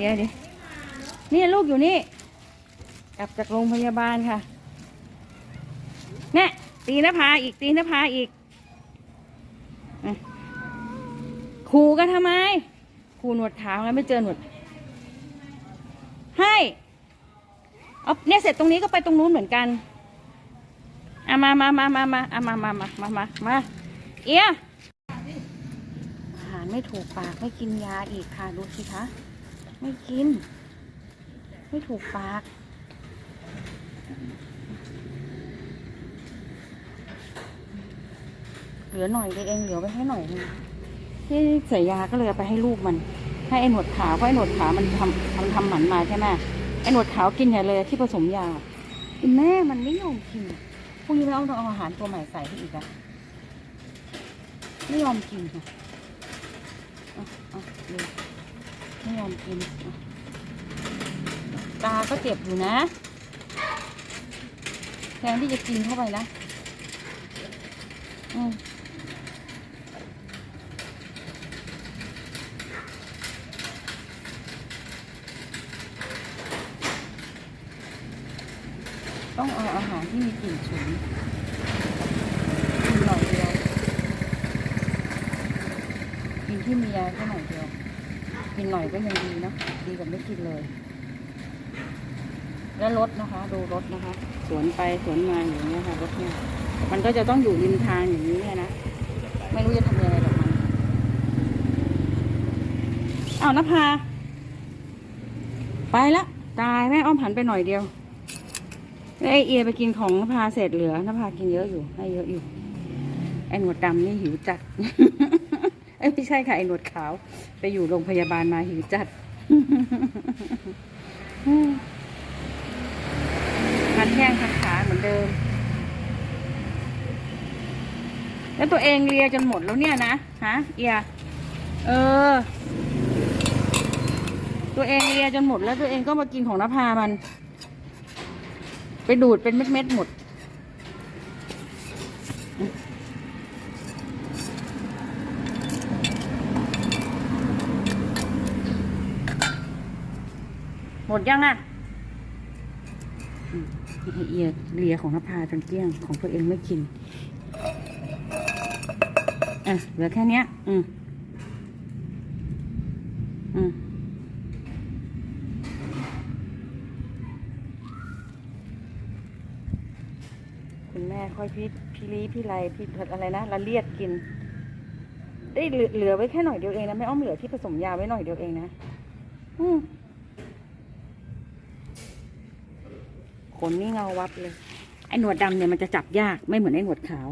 เดี๋ยวดินี่ลูกอยู่นี่ กลับจากโรงพยาบาลค่ะเนี่ยตีนภาอีกตีนภาอีกขู่กันทำไมขู่หนวดขาวไงไม่เจอหนวด ให้เอาเนี่ยเสร็จตรงนี้ก็ไปตรงนู้นเหมือนกันอะมามามามามาอะมามามามามามาเอียอาหารไม่ถูกปากไม่กินยาอีกค่ะ ดูสิคะ ไม่กิน ไม่ถูกปาก เหลือหน่อยเดียเองเหลือไปให้หน่อยนึงที่ใส่ยาก็เลยไปให้ลูกมัน ให้ไอ้หนวดขาวเพราะไอ้หนวดขาวมันทำทำทำหมันมาใช่ไหมไอ้หนวดขาวกินใหญ่เลยที่ผสมยาอีแม่มันไม่ยอมกินพรุ่งนี้เราต้องเอาอาหารตัวใหม่ใส่ให้อีกอะไม่ยอมกินค่ะเอาเอาดู ไม่ยอมกิน ตาก็เจ็บอยู่นะแทนที่จะกินเข้าไปนะอืมต้องเอาอาหารที่มีกลิ่นฉุนกินหน่อยเดียวกินที่มียาแค่หน่อยเดียว กินหน่อยก็ยังดีเนาะดีกว่าไม่กินเลย แล้วรถนะคะ ดูรถนะคะ สวนไปสวนมาอย่างเงี้ยค่ะรถเนี่ยมันก็จะต้องอยู่ริมทางอย่างนี้เนี่ยนะไม่รู้จะทำยังไงกับมันอ้าวนภาไปละตายแม่อ้อมหันไปหน่อยเดียวไอเอียไปกินของนภาเศษเหลือนภากินเยอะอยู่ให้เยอะอยู่ไอหนวดดำนี่หิวจัด เอ้ยไม่ใช่ค่ะไอหนวดขาว ไปอยู่โรงพยาบาลมาหิวจัดคันแข้งคันขาเหมือนเดิม แล้วตัวเองเลียจนหมดแล้วเนี่ยนะฮะเอียเออ ตัวเองเลียจนหมดแล้วตัวเองก็มากินของนภามัน ไปดูดเป็นเม็ดๆหมด หมดยังอะเอียเลียของนภาจนเกลี้ยงของตัวเองไม่กินอะเหลือแค่นี้อืมอืมคุณแม่ค่อยพิพี่ลีพี่ไรพี่อะไรนะละเลียดกิน ได้เหลือเหลือไว้แค่หน่อยเดียวเองนะ ไม่อ้อมเหลือที่ผสมยาไว้หน่อยเดียวเองนะ อืม ขนนี่เงาวับเลย ไอ้หนวดดำเนี่ยมันจะจับยากไม่เหมือนไอ้หนวดขาว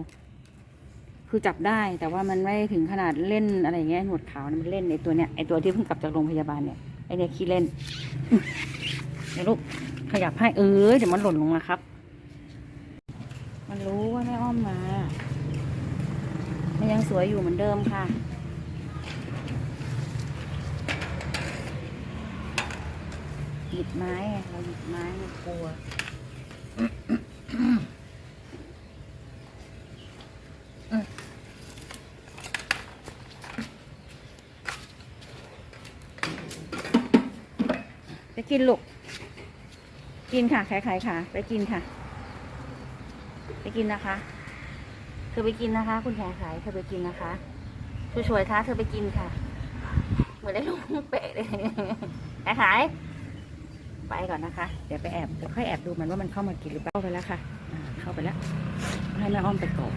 คือจับได้แต่ว่ามันไม่ถึงขนาดเล่นอะไรเงี้ยหนวดขาวนี่มันเล่นไอ้ตัวเนี้ยไอ้ตัวที่เพิ่งกลับจากโรงพยาบาลเนี่ยไอ้เนี่ยขี้เล่นอืมเดี๋ยวลูกขยับให้เออเดี๋ยวมันหล่นลงมาครับ มันรู้ว่าแม่อ้อมมา มันยังสวยอยู่เหมือนเดิมค่ะหยิบไม้เราหยิบไม้มันกลัว ไปกินลูก กินค่ะขายขายค่ะ ไปกินค่ะ ไปกินนะคะ เธอไปกินนะคะ คุณแขขายเธอไปกินนะคะช่วยช่วยๆคะเธอไปกินค่ะ เหมือนได้ลูกเป๊ะเลยแขขายไปก่อนนะคะ เดี๋ยวไปแอบเดี๋ยวค่อยแอบดูมันว่ามันเข้ามากินหรือเปล่าเข้าไปแล้วค่ะเข้าไปแล้ว ให้แม่อ้อมไปกบ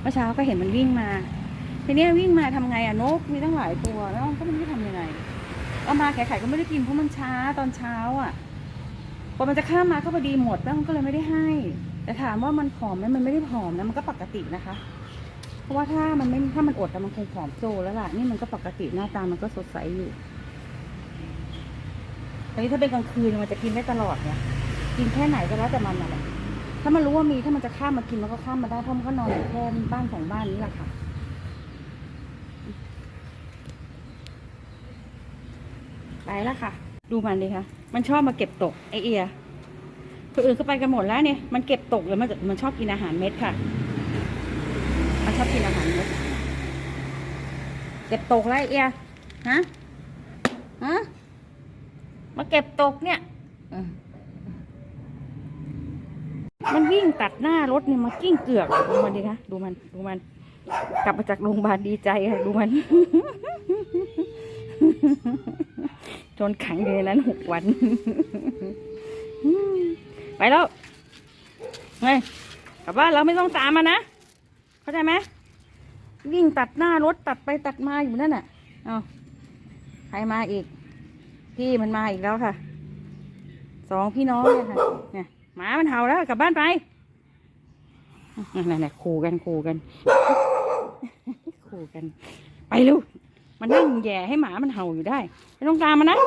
เมื่อเช้าก็เห็นมันวิ่งมา ทีนี้วิ่งมาทำไงอะนกมีตั้งหลายตัวแล้วอ้อมก็ไม่รู้จะทำยังไงเอามาแขกๆก็ไม่ได้กินเพราะมันช้าตอนเช้าอะพอมันจะข้ามมาก็พอดีหมดแล้วมันก็เลยไม่ได้ให้ แต่ถามว่ามันผอมไหมมันไม่ได้ผอมนะมันก็ปกตินะคะ เพราะว่าถ้ามันไม่ถ้ามันอดแต่มันคงผอมโซแล้วล่ะนี่มันก็ปกติหน้าตามันก็สดใสอยู่แต่นี้ถ้าเป็นกลางคืนมันจะกินได้ตลอดเนี่ยกินแค่ไหนก็แล้วแต่มันน่ะแหละถ้ามันรู้ว่ามีถ้ามันจะข้ามมากินมันก็ข้ามมาได้เพราะมันก็นอนอยู่แค่บ้านของบ้านนี้แหละค่ะ ไปแล้วค่ะ ดูมันดิคะมันชอบมาเก็บตกไอเอียคนอื่นก็ไปกันหมดแล้วเนี่ยมันเก็บตกเลยมันมันชอบกินอาหารเม็ดค่ะ มันชอบกินอาหารเม็ดเก็บตกแล้วไอเอียฮะฮะมาเก็บตกเนี่ยมมันวิ่งตัดหน้ารถเนี่ยมากิ้งเกือกดูมันดิคะดูมันดูมัน กลับมาจากโรงพยาบาลดีใจค่ะดูมัน จนขังอยู่ในนั้นหกวัน ไปแล้วเฮ้ยกลับบ้านเราไม่ต้องตามมานะ เข้าใจไหมวิ่งตัดหน้ารถตัดไปตัดมาอยู่นั่นน่ะ เอาใครมาอีก พี่มันมาอีกแล้วค่ะ สองพี่น้องเนี่ยค่ะ เนี่ยหมามันเห่าแล้วกลับบ้านไปนั่นน่ะขู่กันขู่กันขู่กัน ไปลูก มันนั่งแย่ให้หมามันเห่าอยู่ได้ไม่ต้องตามมันนะ